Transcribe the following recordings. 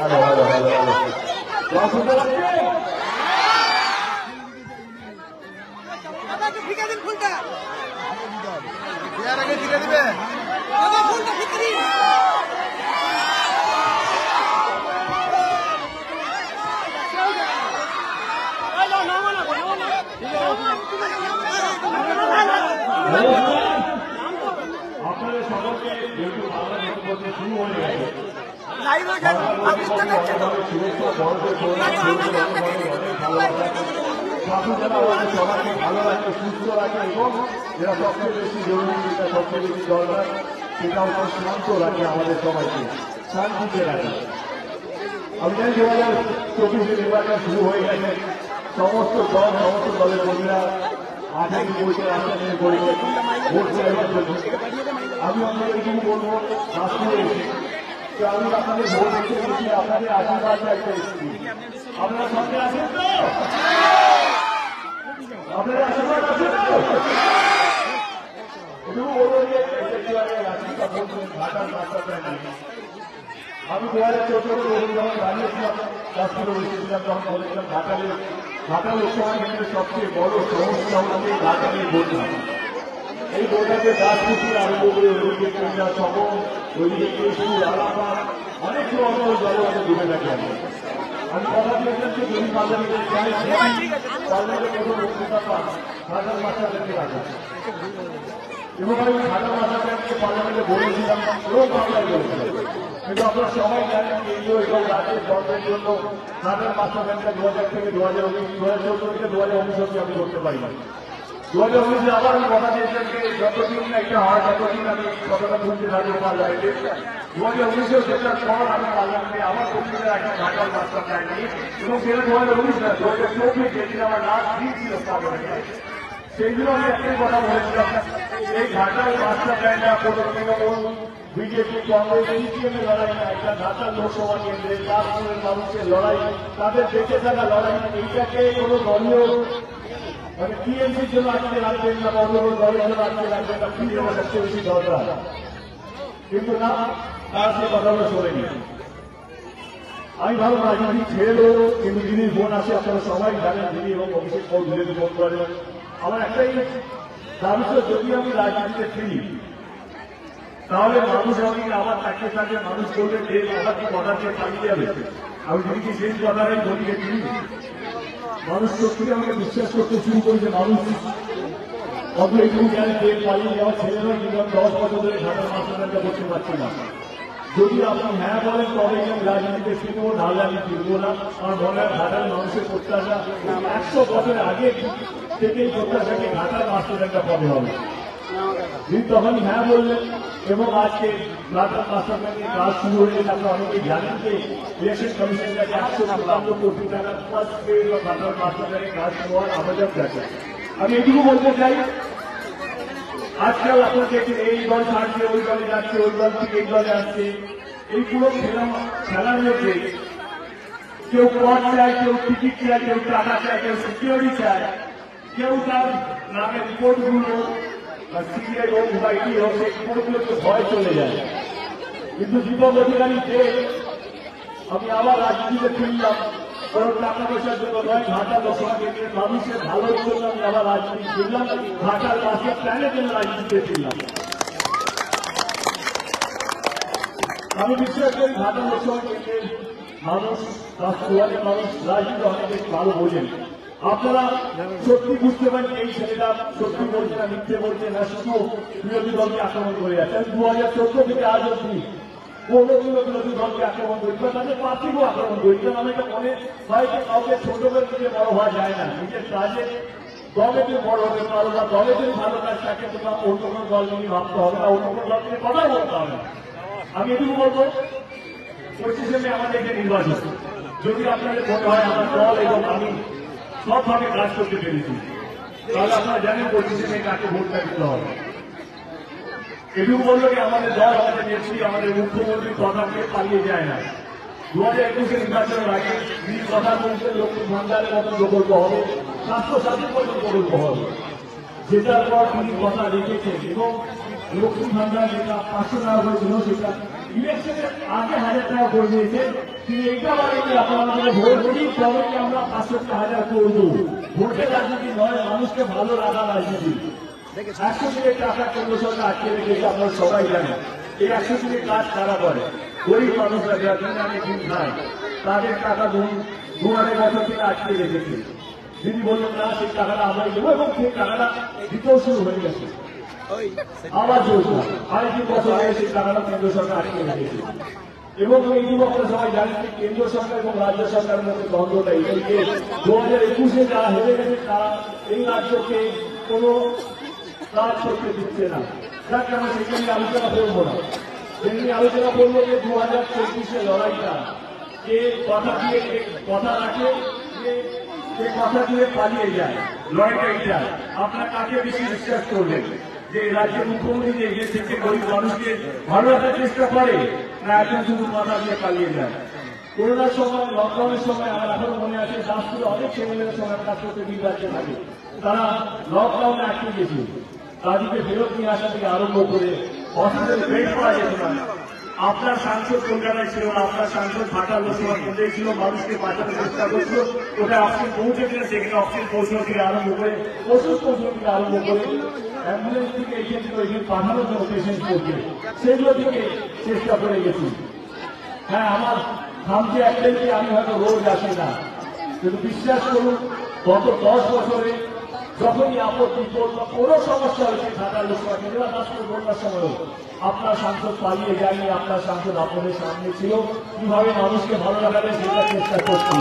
ভালো ভালো ভালো ভালো দশ শুনতে পাচ্ছেন দাদা একটু ফিকে দিন ফুলটা এর আগে ফিরে দিবে দাদা ফুলটা ফিকে দিন আপনাদের সকলকে যেহেতু বাংলা নতুন বছর শুরু হয়ে গেছে লাইভ হয়ে আপনি তো দেখছেন তো শুভেচ্ছা বড়দের শুভেচ্ছা ভালো শান্ত রাখে আমাদের সবাইকে শান্তিতে রাখে আমি জানি দু হাজার চব্বিশে হয়ে গেছে সমস্ত দল সমস্ত দলের কর্মীরা আঠারো বইতে নিয়ে করেছে ভোট আমি আপনাদের এটুকু বলব এসে আমি আপনাদের ভোট দিতে এসেছি, আপনাদের আশীর্বাদ চাইতে এসেছি। এসেছিলাম আমি দু হাজার চোদ্দ যখন দাঁড়িয়েছিলাম কাশ্মীরে বসেছিলাম তখন বলেছিলাম ঘাটালে ঘাটাল লোকসভা কেন্দ্রের সবচেয়ে বড় সমস্যা হচ্ছে ঘাটালের বন্যা এই বন্যাকে রাজনীতি আরম্ভ করে কন্যা সবন ওইদিকে কেশপুর আলাপাত অনেক অঞ্চল জলবায়ু ডুবে থাকে আমি কথা যে যদি পার্লামেন্টে যাই পার্লামেন্টে কোনো বক্তৃতা পান হাজার মাস্টারদেরকে রাখা এবং আমি ভাষা ব্যাংকে পার্লামেন্টে বলেছিলাম এবং বাংলায় বলেছিলাম কিন্তু আপনারা সবাই জানেন কেন্দ্র এবং রাজ্যের গভর্নমেন্টের জন্য ঢাকার মাস্টার ব্যাংকটা আমি করতে পারি না। দু হাজার উনিশে আবার আমি কথা দিয়েছিলাম যে যতদিন না এটা হয়, ততদিন আমি কথাটা শুনতে থাকব পার্লামেন্টে দু লড়াই, তাদের বেঁচে থাকা লড়াই, এইটাকে কোনো দলীয় মানে টিএমসির জন্য আজকে না, বা অন্য কোনো দলের জন্য আজকে না ফিরে আমার বেশি দরকার কিন্তু না, তার সে কথাগুলো শোনেনি আমি ভালো রাজনীতি ছেড়ে দেবো, কিন্তু যিনি বোন আছে আপনারা সবাই জানেন যিনি এবং অভিষেক কৌর ধীরে ফোন করেন। আমার একটাই দাবি যদি আমি রাজনীতিতে ফিরি, তাহলে মানুষ আমি আমার তাকে থাকে মানুষ বলবে যে আমার কি কথা দিয়ে পালিয়ে যাবে? আমি যদি কি সেই কথাটাই বলিয়ে ফিরি মানুষ সত্যি আমাকে বিশ্বাস করতে শুরু করেছে, মানুষ দশ বছর ধরে ঢাকার মাস্টারটা করতে পারছি না। যদি আপনি হ্যাঁ বলেন, তবে আমি না। আমার মনে হয় মানুষের প্রত্যাশা একশো বছর আগে থেকেই প্রত্যাশাকে ঘাটার একটা পদে হবে। তিনি তখনই হ্যাঁ বললেন এবং আজকে ঘাটার মাস্টার ব্যাংকের কাজ শুরু হয়ে গেছে। আপনারা অনেকেই জানেন যে ইলেকশন কমিশন কাছে একশো সাতান্ন কোটি টাকার first phase of Ghatal master ব্যাংকের কাজ হওয়ার আবেদন দেখা আমি এটুকু বলতে চাই, আজকাল আপনার এই দল ছাড়ছে, ওই দলে যাচ্ছে, ওই দল থেকে এই দলে আসছে। এই পুরো খেলা, খেলার মধ্যে কেউ পদ চায়, কেউ টিকিট চায়, কেউ টাকা চায়, কেউ সিকিউরিটি চায়, কেউ তার নামের রিপোর্টগুলো বা সিবিআই হোক বা ইডি হোক ভয় চলে যায়। কিন্তু দীপক অধিকারী যে আমি আবার রাজনীতিতে ফিরলাম, কারণ টাকা পয়সার জন্য নয় ঘাটা লোকসভা কেন্দ্রের মানুষের ভালোর জন্য আমি আবার রাজনীতি ফিরলাম ঘাটার মাসের প্ল্যানের জন্য রাজনীতিতে ফিরলাম। আমি বিশ্বাস করি ঘাটা লোকসভা কেন্দ্রের মানুষ রাষ্ট্রীয় মানুষ রাজনীতি অনেক ভালো বোঝেন। আপনারা সত্যি বুঝতে পারেন এই ছেলেটা সত্যি বলছে না, মিথ্যে বলছে না শুধু বিরোধী দলকে আক্রমণ করে আমি দু হাজার চোদ্দ থেকে আজ অব্দি কোনো কোনো বিরোধী দলকে আক্রমণ করি। বা তাদের আক্রমণ আমি এটা মনে হয় কাউকে ছোট করে বড় হওয়া যায় না। নিজের কাজে দলে বড় হতে পারো বা ভালো কাজ থাকে অন্য কোনো দল ভাবতে হবে না অন্য কোনো দল বলতে হবে আমি এটুকু বলব, পঁচিশে মে আমাদের নির্বাচন। যদি আপনাদের মনে হয় আমার দল এবং আমি সবভাবে কাজ করতে পেরেছি। তাহলে আপনারা জানেন পঁচিশে মে কাকে ভোটটা দিতে হবে। এটুকু বলল যে আমাদের দল, আমাদের নেত্রী, আমাদের মুখ্যমন্ত্রী কথাকে পালিয়ে যায় না। দু হাজার একুশে নির্বাচনের আগে তিনি বলছেন লক্ষ্মী ভান্ডারের মতো প্রকল্প হবে স্বাস্থ্য সাথী প্রকল্প হবে। যেটার পর তিনি কথা রেখেছেন এবং লক্ষ্মী ভান্ডার যেটা পাঁচশো টাকা করেছিল সেটা ইলেকশনের আগে হাজার টাকা করে দিয়েছে। তিনি এইটা বলেনি আপনারা ভোট করি তবে কি আমরা পাঁচশো হাজার করব ভোটের রাজনীতি নয়, মানুষকে ভালো রাখা রাজনীতি একশো দিনের টাকা কেন্দ্র সরকার আটকে রেখেছে, আপনারা সবাই জানেন। এই একশো দিনের কাজ কারা করে? গরিব মানুষরা যারা দিন আনে দিন খায়, তাদের টাকা দু দু আড়াই বছর থেকে আটকে রেখেছে। দিদি বললেন, না, সেই টাকাটা আমরাই দেবো এবং সেই টাকাটা দিতেও শুরু হয়ে গেছে। আবার যোজনা আরেকটি বছর সেই টাকাটা কেন্দ্র সরকার আটকে রেখেছে এবং যুবকরা সবাই জানেন যে কেন্দ্র সরকার এবং রাজ্য সরকারের মধ্যে দ্বন্দ্বটা যে দু হাজার একুশে যারা হেরে গেছে, তারা এই রাজ্যকে কোনো কাজ করতে দিচ্ছে না। আমরা সেটা নিয়ে আলোচনা করব না। যেমনি আলোচনা করব যে দু হাজার চব্বিশে লড়াইটা কে কথা দিয়ে কথা রাখে কে কথা দিয়ে পালিয়ে যায়। লড়াইটা এইটা। আপনার কাকে বেশি বিশ্বাস করবেন? যে রাজ্যের মুখ্যমন্ত্রী যে এগিয়ে থেকে গরিব মানুষকে ভালো রাখার চেষ্টা করে না এখন শুধু কথা দিয়ে পালিয়ে যায়। করোনার সময়, লকডাউনের সময় আমার এখনও মনে আছে, দাসপুরে অনেক ছেলেমেয়ের সময় কাজ করতে দিন রাজ্যে থাকে। তারা লকডাউনে আটকে গেছে। তাদেরকে ফেরত নিয়ে আসা থেকে আরম্ভ করে হসপিটালে বেড পাওয়া যেত না আপনার সাংসদ কলকাতায় ছিল, আপনার সাংসদ ভাটা লোকসভা কেন্দ্রে ছিল, মানুষকে বাঁচানোর চেষ্টা করছিল। ওটা অক্সিজেন পৌঁছেছিল সেখানে অক্সিজেন পৌঁছানো থেকে আরম্ভ করে ওষুধ পৌঁছানো থেকে আরম্ভ করে অ্যাম্বুলেন্স থেকে এখান থেকে পাঠানোর জন্য পেশেন্ট করছে সেগুলো থেকে চেষ্টা করে গেছি। হ্যাঁ আমার থামছে একটাই আমি হয়তো রোজ আসি না। কিন্তু বিশ্বাস করুন, গত দশ বছরে যখনই আপত্তি বা কোনো সমস্যা হয়েছে ঢাকার লোকসভা কেন্দ্র দাসপুর বন্যার সময়ও আপনার সাংসদ পালিয়ে যায়নি, আপনার সাংসদ আপনাদের সামনে ছিল। কীভাবে মানুষকে ভালো লাগাবে সেটা চেষ্টা করছি।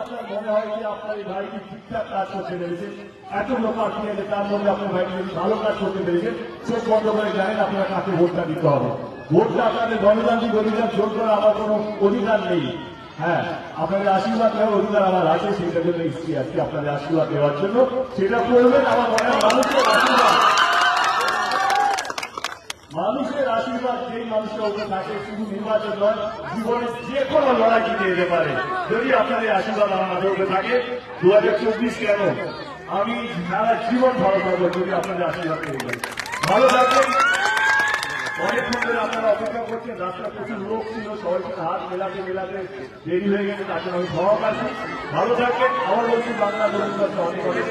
আপনার মনে হয় কাকে ভোটটা দিতে হবে? ভোটটা আপনাদের গণতান্ত্রিক অধিকার জোর করা আমার কোনো অধিকার নেই। হ্যাঁ আপনাদের আশীর্বাদ দেওয়ার অধিকার আমার আছে সেটার জন্য এসেছি আজকে আপনাদের আশীর্বাদ দেওয়ার জন্য। সেটা করবেন আমার মনে হয় মানুষের আশীর্বাদ। মানুষের আশীর্বাদ যেই মানুষের উপরে থাকে, শুধু নির্বাচন নয়, জীবনে যে কোনো লড়াই জিতে যেতে পারে। যদি আপনাদের আশীর্বাদ আমার মাঝে উপরে থাকে দু হাজার চব্বিশ কেন? আমি সারা জীবন ভালো থাকব যদি আপনাদের আশীর্বাদ পেয়ে যাই। ভালো থাকবেন। অনেকক্ষণ আপনারা অপেক্ষা করছেন রাস্তা প্রচুর লোক ছিল সবাইকে হাত মেলাতে মেলাতে দেরি হয়ে গেছে, তার জন্য আমি ক্ষমা আছি। ভালো থাকবেন আমার বলছি, বাংলা অনেক অনেক